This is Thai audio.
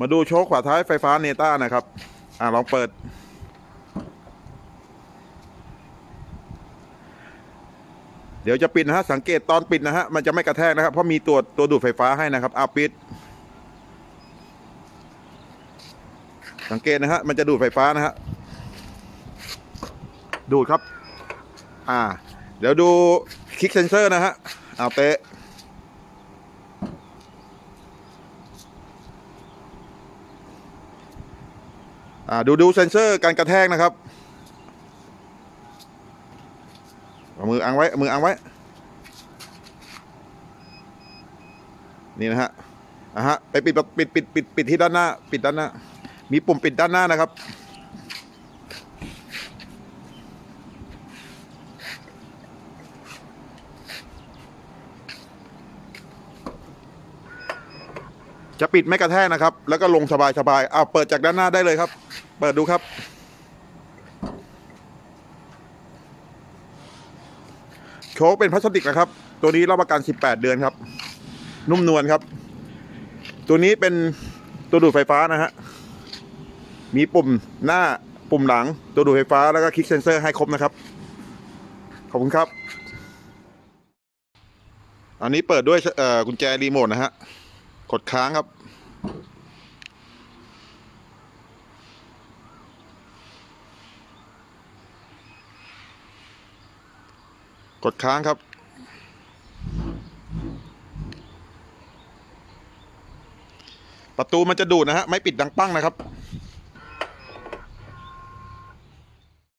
มาดูโชคขวาท้ายไฟฟ้าเนต้านะครับ อ่าลองเปิด เดี๋ยวจะปิดนะฮะ สังเกตตอนปิดนะฮะ มันจะไม่กระแทกนะครับ เพราะมีตัวตัวดูดไฟฟ้าให้นะครับเอาปิด สังเกตนะฮะ มันจะดูดไฟฟ้านะฮะ ดูดครับ อ่า เดี๋ยวดูคลิกเซนเซอร์นะฮะ เอาเตะ ดูดูเซนเซอร์การกระแทกนะครับเอามืออังไว้มืออังไว้ นี่นะฮะอะฮะไปปิดปิดปิดปิดปิดที่ด้านหน้า ปิดด้านหน้า มีปุ่มปิดด้านหน้านะครับ จะปิดไม่กระแทกนะครับ แล้วก็ลงสบายสบายอ้าเปิดจากด้านหน้าได้เลยครับ เปิดดูครับ โชคเป็นพลาสติกนะครับ ตัวนี้รับประกัน 18 เดือนครับ นุ่มนวลครับ ตัวนี้เป็นตัวดูดไฟฟ้านะฮะ มีปุ่มหน้าปุ่มหลัง ตัวดูดไฟฟ้าแล้วก็คลิกเซนเซอร์ให้ครบนะครับ ขอบคุณครับ อันนี้เปิดด้วยกุญแจรีโมทนะฮะ กดค้างครับ กดค้างครับ ประตูมันจะดูดนะฮะ ไม่ปิดดังปั้งนะครับ